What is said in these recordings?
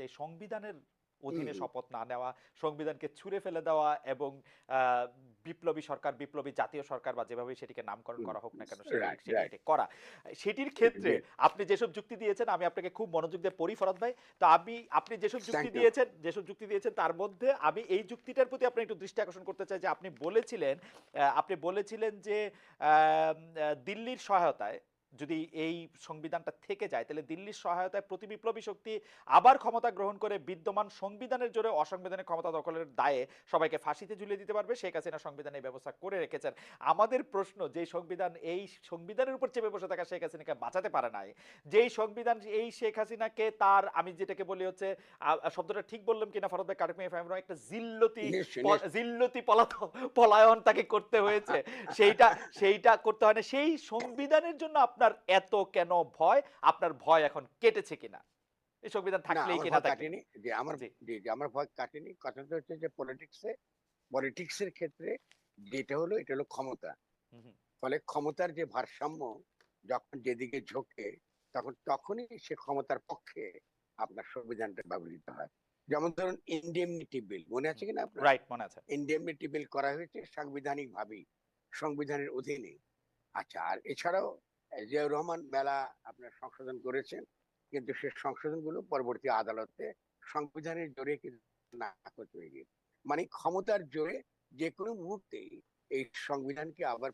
যে সংবিধানের অধীনে শপথ না নেওয়া সংবিধানকে ছুঁড়ে ফেলে দেওয়া এবং বিপ্লবী সরকার বিপ্লবী জাতীয় সরকার বা যেভাবে সেটিকে নামকরণ করা হোক না কেন সেটি- করা। সেটির ক্ষেত্রে আপনি যেসব যুক্তি দিয়েছেন আমি আপনাকে খুব মনোযোগ দিয়ে পড়ি ফরদ ভাই তো আমি আপনি যেসব যুক্তি দিয়েছেন যেসব যুক্তি দিয়েছেন তার মধ্যে আমি এই যুক্তিটার প্রতি আপনি একটু দৃষ্টি আকর্ষণ করতে চাই যে আপনি বলেছিলেন আহ, আপনি বলেছিলেন যে দিল্লির সহায়তায় যদি এই সংবিধানটা থেকে যায় তাহলে দিল্লির সহায়তায় প্রতি বিপ্লবী শক্তি আবার ক্ষমতা গ্রহণ করে বিদ্যমান সংবিধানের জোরে অসংবিধানের ক্ষমতা দখলের দায়ে সবাইকে ফাঁসিতে ঝুলিয়ে দিতে পারবে। শেখ হাসিনা সংবিধানে এই ব্যবস্থা করে রেখেছেন। আমাদের প্রশ্ন যে সংবিধান এই সংবিধানের উপর চেপে বসে থাকা শেখ হাসিনাকে বাঁচাতে পারে নাই যেই সংবিধান এই শেখ হাসিনাকে তার আমি যেটাকে বলি হচ্ছে শব্দটা ঠিক বললাম কিনা ফরদ ভাই correct me if I am wrong, একটা জিল্লতি জিল্লতি পলাত পলায়ন তাকে করতে হয়েছে। সেইটা সেইটা করতে হয় না। সেই সংবিধানের জন্য আপনার এত কেন ভয়? আপনার ভয় এখন কেটেছে কিনা? এই সংবিধান থাকলেই কিনা কাটেনি। যে আমার জি। আমার ভয় কাটেনি। কথাটা হচ্ছে যে পলিটিক্সে পলিটিক্সের ক্ষেত্রে যেটা হলো এটা হলো ক্ষমতা। ফলে ক্ষমতার যে ভারসাম্য যখন যেদিকে ঝোঁকে তখন তখনই সে ক্ষমতার পক্ষে আপনার সংবিধানটা ব্যবহৃত হয়। যেমন ধরুন ইন্ডেমনিটি বিল মনে আছে কিনা আপনার? রাইট মনে আছে। ইন্ডেমনিটি বিল করা হয়েছে সাংবিধানিক ভাবেই সংবিধানের অধীনে। আচ্ছা আর এছাড়াও জিয়াউর রহমান মেলা আপনার সংশোধন করেছেন, কিন্তু সে সংশোধনগুলো পরবর্তী আদালতে সংবিধানের জোরে কিন্তু না হয়ে গিয়েছে। মানে ক্ষমতার জোরে যে কোনো মুহূর্তেই এই সংবিধানকে আবার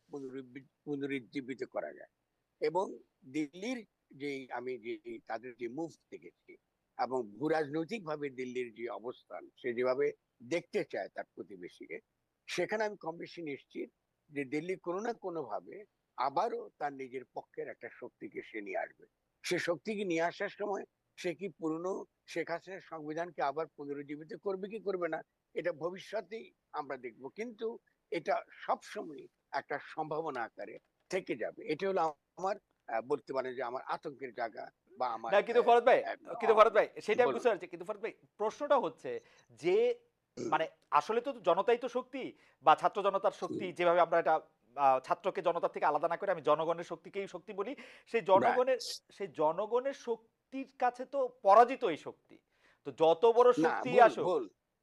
পুনরুজ্জীবিত করা যায়। এবং দিল্লির যে আমি যে, তাদের যে মুভ দেখেছি এবং ভূরাজনৈতিক ভাবে দিল্লির যে অবস্থান, সে যেভাবে দেখতে চায় তার প্রতিবেশীকে, সেখানে আমি কম বেশি নিশ্চিত যে দিল্লি কোনো না কোনো ভাবে আবারও তার নিজের পক্ষের একটা শক্তিকে সে নিয়ে আসবে। সে শক্তিকে নিয়ে আসার সময় সে কি পুরনো শেখ হাসিনার সংবিধানকে আবার পুনরুজ্জীবিত করবে কি করবে না এটা ভবিষ্যতেই আমরা দেখব। কিন্তু এটা সবসময় একটা সম্ভাবনা আকারে থেকে যাবে। এটা হলো আমার বলতে পারেন যে আমার আতঙ্কের জায়গা বা আমার না কিন্তু ফরদ ভাই কিন্তু ফরদ ভাই সেটা বুঝতে পারছি। কিন্তু ফরদ ভাই প্রশ্নটা হচ্ছে যে মানে আসলে তো জনতাই তো শক্তি বা ছাত্র জনতার শক্তি যেভাবে আমরা এটা ছাত্রকে জনতার থেকে আলাদা না করে আমি জনগণের শক্তিকেই শক্তি বলি। সেই জনগণের সেই জনগণের শক্তির কাছে তো পরাজিত এই শক্তি। তো যত বড় শক্তি আসুক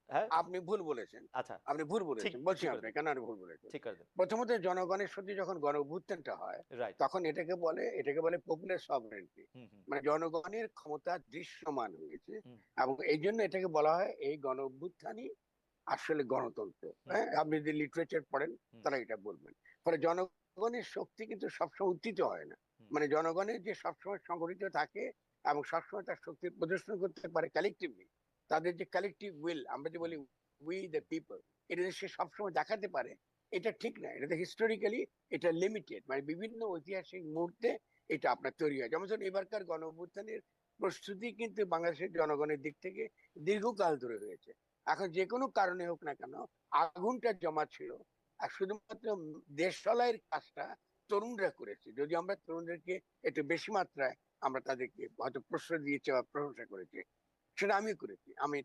হ্যাঁ? আপনি ভুল বলেছেন। আচ্ছা। আপনি ভুল বলেছেন। বলছি আপনি কেন আপনি ভুল বলেছেন? ঠিক দেন। প্রথমত জনগণের সত্যি যখন গণ অভ্যুত্থানটা হয় তখন এটাকে বলে এটাকে বলে পপুলার সভারেন্টি মানে জনগণের ক্ষমতা দৃশ্যমান হয়েছে এবং এই জন্য এটাকে বলা হয় এই গণ অভ্যুত্থানই আসলে গণতন্ত্র হ্যাঁ? আপনি যদি লিটারেচার পড়েন তারা এটা বলবেন। ফলে জনগণের শক্তি কিন্তু সবসময় উত্থিত হয় না। মানে জনগণের যে সবসময় সংগঠিত থাকে এবং সবসময় তার শক্তি প্রদর্শন করতে পারে কালেকটিভলি তাদের যে কালেকটিভ উইল আমরা যে বলি উই দ্য পিপল এটা সে সবসময় দেখাতে পারে এটা ঠিক না। এটা হিস্টোরিক্যালি এটা লিমিটেড মানে বিভিন্ন ঐতিহাসিক মুহূর্তে এটা আপনার তৈরি হয়। যেমন ধরুন এবারকার গণ অভ্যুত্থানের প্রস্তুতি কিন্তু বাংলাদেশের জনগণের দিক থেকে দীর্ঘকাল ধরে হয়েছে। এখন যে কোনো কারণে হোক না কেন, আগুনটা জমা ছিল। আর শুধুমাত্র দেশ চলাইয়ের কাজটা তরুণরা করেছে। যদি আমরা তরুণদেরকে একটু বেশি মাত্রায় আমরা তাদেরকে হয়তো প্রশ্ন দিয়েছি বা প্রশংসা করেছি, সেটা আমিও করেছি। আমি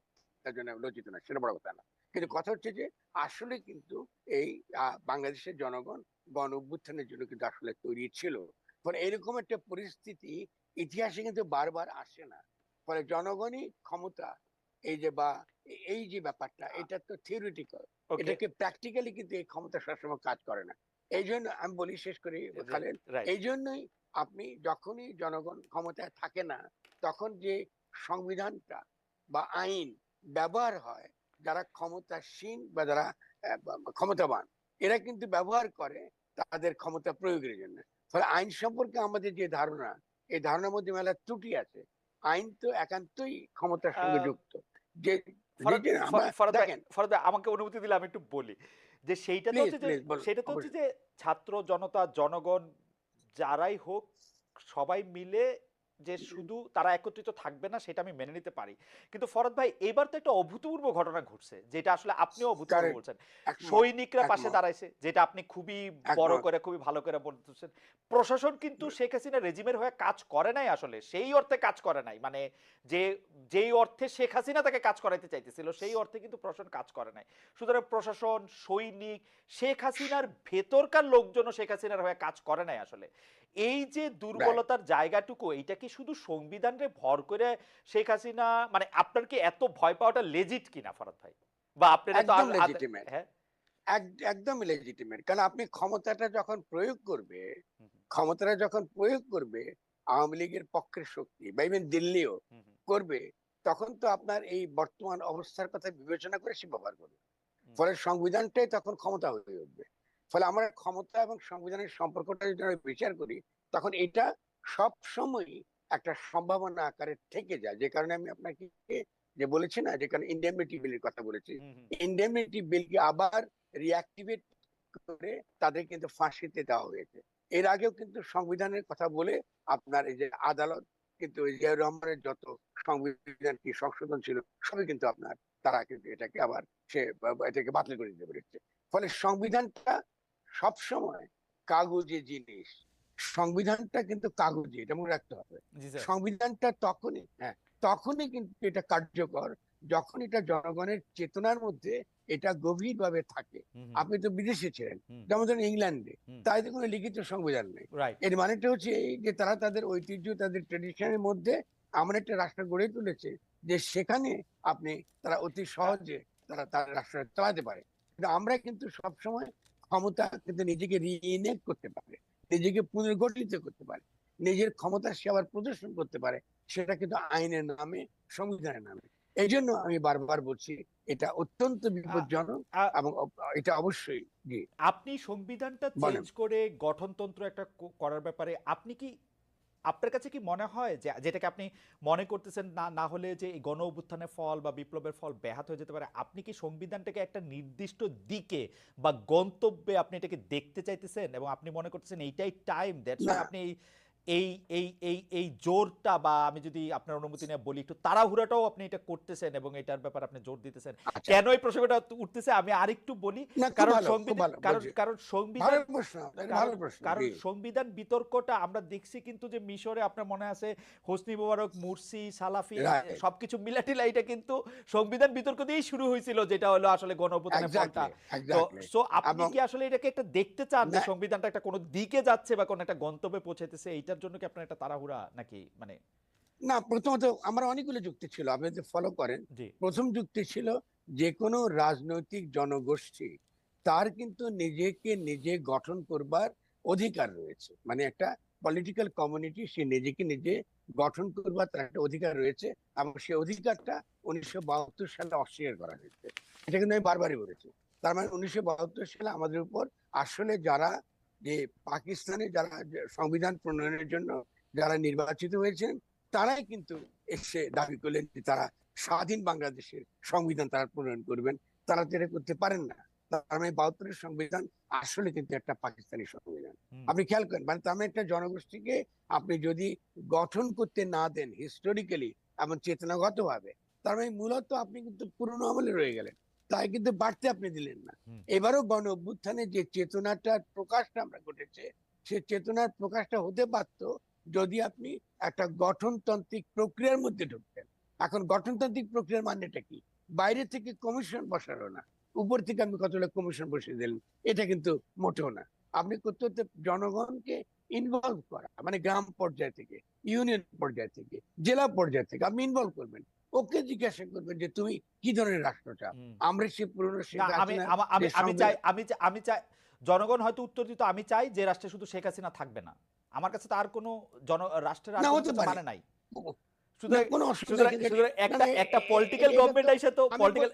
তার জন্য লজ্জিত না সেটা বড় কথা না। কিন্তু কথা হচ্ছে যে, আসলে কিন্তু এই বাংলাদেশের জনগণ গণ অভ্যুত্থানের জন্য কিন্তু আসলে তৈরি ছিল। ফলে এরকম একটা পরিস্থিতি ইতিহাসে কিন্তু বারবার আসে না। ফলে জনগণই ক্ষমতা এই যে বা এই যে ব্যাপারটা এটা তো থিওরিটিক্যাল এটাকে প্র্যাকটিক্যালি কিন্তু এই ক্ষমতা সবসময় কাজ করে না। এই জন্য আমি বলি শেষ করি রাইট এই জন্যই আপনি যখনই জনগণ ক্ষমতায় থাকে না তখন যে সংবিধানটা বা আইন ব্যবহার হয় যারা ক্ষমতাসীন বা যারা ক্ষমতাবান এরা কিন্তু ব্যবহার করে তাদের ক্ষমতা প্রয়োগের জন্য। ফলে আইন সম্পর্কে আমাদের যে ধারণা এই ধারণার মধ্যে মেলা ত্রুটি আছে। আইন তো একান্তই ক্ষমতার সঙ্গে যুক্ত। যে আমাকে অনুমতি দিলে আমি একটু বলি। যে সেইটা তো হচ্ছে সেটা তো হচ্ছে যে ছাত্র জনতা জনগণ যারাই হোক সবাই মিলে যে শুধু তারা একত্রিত থাকবে না সেটা আমি মেনে নিতে পারি। কিন্তু ফরদ ভাই এবার তো একটা অভূতপূর্ব ঘটনা ঘটছে যেটা আসলে আপনিও অভূতপূর্ব বলছেন। সৈনিকরা পাশে দাঁড়াইছে যেটা আপনি খুবই বড় করে খুবই ভালো করে বলতেছেন। প্রশাসন কিন্তু শেখ হাসিনা রেজিমের হয়ে কাজ করে নাই আসলে সেই অর্থে কাজ করে নাই। মানে যে যেই অর্থে শেখ হাসিনা তাকে কাজ করাইতে চাইতেছিল সেই অর্থে কিন্তু প্রশাসন কাজ করে নাই। সুতরাং প্রশাসন সৈনিক শেখ হাসিনার ভেতরকার লোকজনও শেখ হাসিনার হয়ে কাজ করে নাই আসলে। এই যে দুর্বলতার জায়গাটুকু এইটা কি শুধু সংবিধানে ভর করে শেখ হাসিনা মানে আপনার কি এত ভয় পাওয়াটা লেজিট কিনা ফরাদ ভাই? বা আপনার তো একদম legitimate। হ্যাঁ? এক- একদম লেজিটিমেট কারণ আপনি ক্ষমতাটা যখন প্রয়োগ করবে ক্ষমতাটা যখন প্রয়োগ করবে আওয়ামী লীগের পক্ষের শক্তি বা ইভেন দিল্লিও করবে তখন তো আপনার এই বর্তমান অবস্থার কথা বিবেচনা করে সে ব্যবহার করবে। ফলে সংবিধানটাই তখন ক্ষমতা হয়ে উঠবে। ফলে আমরা ক্ষমতা এবং সংবিধানের সম্পর্কটা যদি আমরা বিচার করি তখন এটা সব সময় একটা সম্ভাবনা আকারে থেকে যায়। যে কারণে আমি আপনাকে যে বলেছি না যেখানে ইন্ডেমনিটি বিলের কথা বলেছি ইন্ডেমনিটি বিলকে আবার রিঅ্যাক্টিভেট করে তাদের কিন্তু ফাঁসিতে দেওয়া হয়েছে। এর আগেও কিন্তু সংবিধানের কথা বলে আপনার এই যে আদালত কিন্তু জিয়াউর রহমানের যত সংবিধান কি সংশোধন ছিল সবই কিন্তু আপনার তারা কিন্তু এটাকে আবার সে এটাকে বাতিল করে দিতে পেরেছে। ফলে সংবিধানটা সবসময় কাগজে জিনিস সংবিধানটা কিন্তু কাগজে এটা মনে রাখতে হবে। সংবিধানটা তখনই হ্যাঁ তখনই কিন্তু এটা কার্যকর যখন এটা জনগণের চেতনার মধ্যে এটা গভীরভাবে থাকে। আপনি তো বিদেশে ছিলেন যেমন ধরেন ইংল্যান্ডে তাই তো কোনো লিখিত সংবিধান নেই। এর মানেটা হচ্ছে এই যে তারা তাদের ঐতিহ্য তাদের ট্রেডিশনের মধ্যে এমন একটা রাষ্ট্র গড়ে তুলেছে যে সেখানে আপনি তারা অতি সহজে তারা তার রাষ্ট্র চালাতে পারে। কিন্তু আমরা কিন্তু সবসময় ক্ষমতা কিন্তু নিজেকে রিইনেট করতে পারে। নিজেকে পুনর্গঠিত করতে পারে। নিজের ক্ষমতা সে আবার প্রদর্শন করতে পারে। সেটা কিন্তু আইনের নামে সংবিধানের নামে। এই জন্য আমি বারবার বলছি এটা অত্যন্ত বিপজ্জনক এবং এটা অবশ্যই আপনি সংবিধানটা। চেঞ্জ করে গঠনতন্ত্র একটা করার ব্যাপারে আপনি কি আপনার কাছে কি মনে হয় যে যেটাকে আপনি মনে করতেছেন না না হলে যে এই গণ অভ্যুত্থানের ফল বা বিপ্লবের ফল ব্যাহত হয়ে যেতে পারে আপনি কি সংবিধানটাকে একটা নির্দিষ্ট দিকে বা গন্তব্যে আপনি এটাকে দেখতে চাইতেছেন? এবং আপনি মনে করতেছেন এইটাই টাইম দ্যাটস আপনি এই এই এই এই এই জোরটা বা আমি যদি আপনার অনুমতি নিয়ে বলি একটু তাড়াহুড়াটাও আপনি এটা করতেছেন এবং এটার ব্যাপারে আপনি জোর দিতেছেন। আচ্ছা। কেন এই প্রসঙ্গটা উঠতেছে আমি আরেকটু বলি? কারণ সংবিধান কারণ কারণ সংবিধান কারণ। সংবিধান বিতর্কটা আমরা দেখছি কিন্তু যে মিশরে আপনার মনে আছে হোসনি মোবারক মুরসি সালাফি সবকিছু মিলাটিলা এটা কিন্তু সংবিধান বিতর্ক দিয়েই শুরু হয়েছিল যেটা হলো আসলে গণঅভ্যুত্থানের ফলটা। তো সো আপনি কি আসলে এটাকে একটা দেখতে চান যে সংবিধানটা একটা কোনো দিকে যাচ্ছে বা কোনো একটা গন্তব্যে পৌঁছাইতেছে এইটার জন্য কি আপনার একটা তাড়াহুড়া নাকি? মানে না প্রথমত আমার অনেকগুলো যুক্তি ছিল আপনি যদি ফলো করেন। প্রথম যুক্তি ছিল যে কোনো রাজনৈতিক জনগোষ্ঠী তার কিন্তু নিজেকে নিজে গঠন করবার অধিকার রয়েছে। মানে একটা পলিটিক্যাল কমিউনিটি সে নিজেকে নিজে গঠন করবার তার একটা অধিকার রয়েছে এবং সেই অধিকারটা উনিশশো বাহাত্তর সালে অস্বীকার করা হয়েছে। এটা কিন্তু আমি বারবারই বলেছি। তার মানে উনিশশো বাহাত্তর সালে আমাদের উপর আসলে যারা যে পাকিস্তানে যারা সংবিধান প্রণয়নের জন্য যারা নির্বাচিত হয়েছেন তারাই কিন্তু এসে দাবি করলেন যে তারা স্বাধীন বাংলাদেশের সংবিধান তারা প্রণয়ন করবেন। তারা তো এটা করতে পারেন না। তার মানে বাহাত্তরের সংবিধান আসলে কিন্তু একটা পাকিস্তানি সংবিধান। আপনি খেয়াল করেন মানে তার মানে একটা জনগোষ্ঠীকে আপনি যদি গঠন করতে না দেন হিস্টোরিক্যালি এবং চেতনাগত ভাবে তার মানে মূলত আপনি কিন্তু পুরনো আমলে রয়ে গেলেন। তাই কিন্তু বাড়তে আপনি দিলেন না। এবারও গণ অভ্যুত্থানে যে চেতনাটার প্রকাশটা আমরা ঘটেছে সে চেতনার প্রকাশটা হতে পারত যদি আপনি একটা গঠনতান্ত্রিক প্রক্রিয়ার মধ্যে ঢুকতেন। এখন গঠনতান্ত্রিক প্রক্রিয়ার মানেটা কি? বাইরে থেকে কমিশন বসানো না উপর থেকে আপনি কতটা কমিশন বসিয়ে দিলেন এটা কিন্তু মোটেও না। আপনি করতে করতে জনগণকে ইনভলভ করা মানে গ্রাম পর্যায় থেকে ইউনিয়ন পর্যায় থেকে জেলা পর্যায় থেকে আপনি ইনভলভ করবেন। ওকে জিজ্ঞাসা করবেন যে তুমি কি ধরনের রাষ্ট্র চাও? আমরা সে পুরনো আমি চাই আমি আমি চাই জনগণ হয়তো উত্তর দিত আমি চাই যে রাষ্ট্রে শুধু শেখ হাসিনা থাকবে না। আমার কাছে তো আর কোনো জন রাষ্ট্রের। মানে নাই। একটা পলিটিক্যাল গভর্নমেন্ট তো পলিটিক্যাল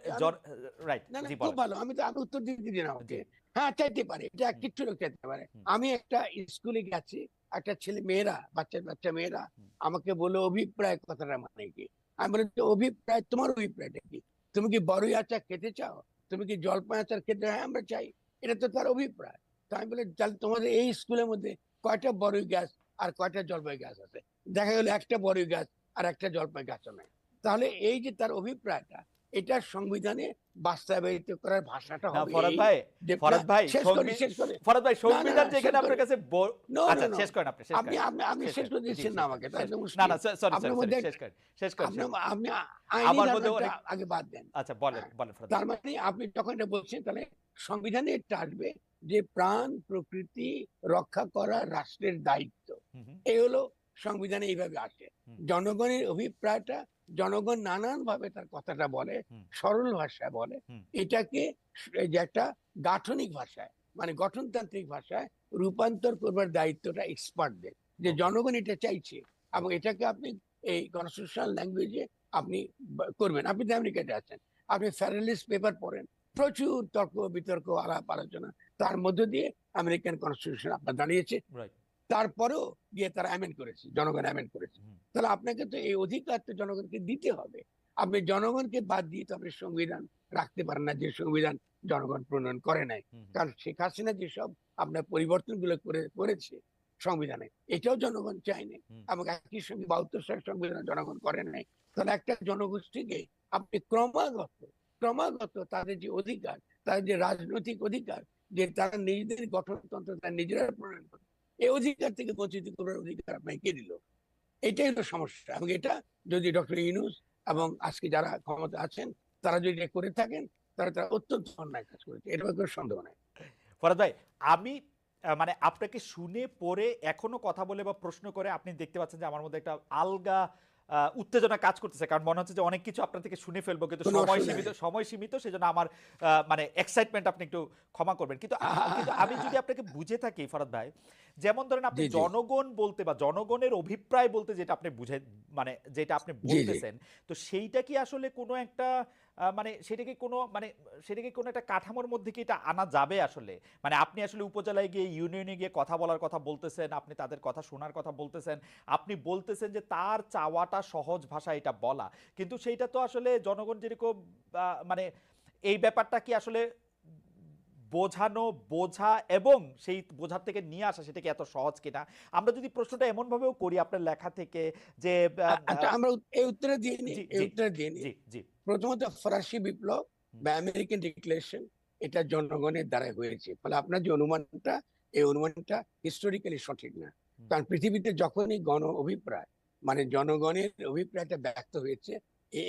রাইট খুব ভালো আমি তো আমি উত্তর না ওকে। হ্যাঁ চাইতে পারে এটা কিচ্ছু লোক চাইতে পারে। আমি একটা স্কুলে গেছি একটা ছেলে মেয়েরা বাচ্চা বাচ্চা মেয়েরা আমাকে বলে অভিপ্রায় কথাটা মানে কি? আমি বলি অভিপ্রায় তোমার অভিপ্রায়টা কি? তুমি কি বড়ই আচার খেতে চাও? তুমি কি জলপাই আচার খেতে হ্যাঁ? আমরা চাই। এটা তো তার অভিপ্রায়। তো আমি বলি তাহলে তোমাদের এই স্কুলের মধ্যে কয়টা বড়ই গাছ আর কয়টা জলপাই গাছ আছে? দেখা গেলো একটা বড়ই গাছ আর একটা জলপাই গাছও নাই। তাহলে এই যে তার অভিপ্রায়টা এটা সংবিধানে বাস্তবায়িত করার ভাষাটা হবে ফরাদ ভাই ফরাদ ভাই ফরাদ ভাই সংবিধান যেখানে আপনার কাছে আচ্ছা. শেষ করেন আপনি শেষ আপনি আপনি আপনি শেষ শেষ করে। দিচ্ছেন না আমাকে। না না সরি সরি শেষ করেন শেষ করেন আপনি আমার মধ্যে আগে বাদ দেন। আচ্ছা বলেন হ্যাঁ। বলেন ফরাদ তার মানে আপনি যখন এটা বলছেন তাহলে সংবিধানে এটা আসবে যে প্রাণ প্রকৃতি রক্ষা করা রাষ্ট্রের দায়িত্ব। এই হলো সংবিধানে এইভাবে আসে। জনগণের অভিপ্রায়টা জনগণ নানান ভাবে তার কথাটা বলে সরল ভাষায় বলে। এটাকে যে একটা গাঠনিক ভাষায় মানে গঠনতান্ত্রিক ভাষায় রূপান্তর করবার দায়িত্বটা এক্সপার্টদের যে জনগণ এটা চাইছে। এবং এটাকে আপনি এই কনস্টিটিউশনাল ল্যাঙ্গুয়েজে আপনি করবেন। আপনি আমেরিকাতে আছেন। আপনি ফেডারেলিস্ট পেপার পড়েন। প্রচুর তর্ক বিতর্ক আলাপ আলোচনা তার মধ্য দিয়ে আমেরিকান কনস্টিটিউশন আপনার দাঁড়িয়েছে। তারপরেও গিয়ে তারা অ্যামেন্ড করেছে জনগণ অ্যামেন্ড করেছে। তাহলে আপনাকে তো এই অধিকার তো জনগণকে দিতে হবে। আপনি জনগণকে বাদ দিয়ে তো আপনি সংবিধান রাখতে পারেন না যে সংবিধান জনগণ প্রণয়ন করে নাই। কারণ শেখ হাসিনা যেসব আপনার পরিবর্তনগুলো করে করেছে সংবিধানে এটাও জনগণ চায়নি হুম। এবং একই সঙ্গে বাহাত্তর সাল সংবিধান জনগণ করে নাই। তাহলে একটা জনগোষ্ঠীকে আপনি ক্রমাগত ক্রমাগত তাদের যে অধিকার তাদের যে রাজনৈতিক অধিকার যে তারা নিজেদের গঠনতন্ত্র তারা নিজেরা প্রণয়ন করে এই অধিকার থেকে বঞ্চিত করার অধিকার আপনাকে কে দিল। এটাই হলো সমস্যা। এবং এটা যদি ডক্টর ইউনুস এবং আজকে যারা ক্ষমতা আছেন তারা যদি এটা করে থাকেন তাহলে তারা অত্যন্ত অন্যায় কাজ করেছে। ব্যাপারে কোনো সন্দেহ নাই। ফরাদ ভাই আমি মানে আপনাকে শুনে পড়ে এখনও কথা বলে বা প্রশ্ন করে আপনি দেখতে পাচ্ছেন যে আমার মধ্যে একটা আলগা উত্তেজনা কাজ করতেছে। কারণ মনে হচ্ছে যে অনেক কিছু আপনার থেকে শুনে ফেলব কিন্তু সময় সীমিত সময় সীমিত সেজন্য আমার আহ, মানে এক্সাইটমেন্ট আপনি একটু ক্ষমা করবেন। কিন্তু আমি যদি আপনাকে বুঝে থাকি ফরাদ ভাই যেমন ধরেন আপনি। জনগণ বলতে বা জনগণের অভিপ্রায় বলতে যেটা আপনি বুঝে মানে যেটা আপনি বলতেছেন তো সেইটা কি আসলে কোনো একটা মানে সেটাকে কোনো মানে সেটাকে কোনো একটা কাঠামোর মধ্যে কি এটা আনা যাবে আসলে মানে আপনি আসলে উপজেলায় গিয়ে ইউনিয়নে গিয়ে কথা বলার কথা বলতেছেন আপনি তাদের কথা শোনার কথা বলতেছেন আপনি বলতেছেন যে তার চাওয়াটা সহজ ভাষা এটা বলা কিন্তু সেইটা তো আসলে জনগণ যেরকম মানে এই ব্যাপারটা কি আসলে বোঝানো বোঝা এবং সেই বোঝার থেকে নিয়ে আসা সেটা কি এত সহজ কিনা? আমরা যদি প্রশ্নটা এমন ভাবেও করি আপনার লেখা থেকে যে আচ্ছা আমরা এই উত্তরে দিয়ে এই উত্তরে দিয়ে জি জি। প্রথমত ফরাসি বিপ্লব বা আমেরিকান ডিক্লারেশন এটা জনগণের দ্বারা হয়েছে। ফলে আপনার যে অনুমানটা এই অনুমানটা হিস্টোরিক্যালি সঠিক না। কারণ পৃথিবীতে যখনই গণ অভিপ্রায় মানে জনগণের অভিপ্রায়টা ব্যক্ত হয়েছে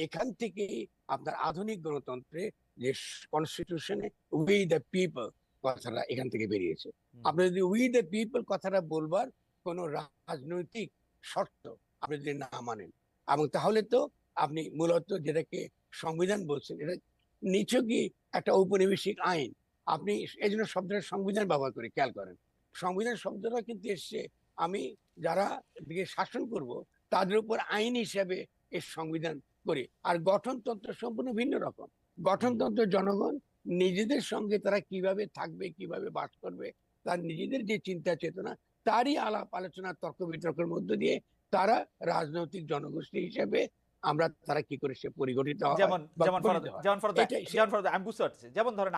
এখান থেকে আপনার আধুনিক গণতন্ত্রে যে কনস্টিটিউশনে উই দ্য পিপল কথাটা এখান থেকে বেরিয়েছে। আপনি যদি উই দ্য পিপল কথাটা বলবার কোনো রাজনৈতিক শর্ত আপনি যদি না মানেন এবং তাহলে তো আপনি মূলত যেটাকে সংবিধান বলছেন এটা নিছকই একটা ঔপনিবেশিক আইন। আপনি এই জন্য শব্দটা সংবিধান ব্যবহার করে খেয়াল করেন। সংবিধান শব্দটা কিন্তু এসছে আমি যারা দিকে শাসন করব তাদের উপর আইন হিসেবে এই সংবিধান করি। আর গঠনতন্ত্র সম্পূর্ণ ভিন্ন রকম। গঠনতন্ত্র জনগণ নিজেদের সঙ্গে তারা কীভাবে থাকবে কীভাবে বাস করবে তার নিজেদের যে চিন্তা চেতনা তারই আলাপ আলোচনা তর্ক বিতর্কের মধ্য দিয়ে তারা রাজনৈতিক জনগোষ্ঠী হিসেবে আমরা তারা কি করে সে পরিগঠিত যেমন আমি বুঝতে পারছি যেমন ধরেন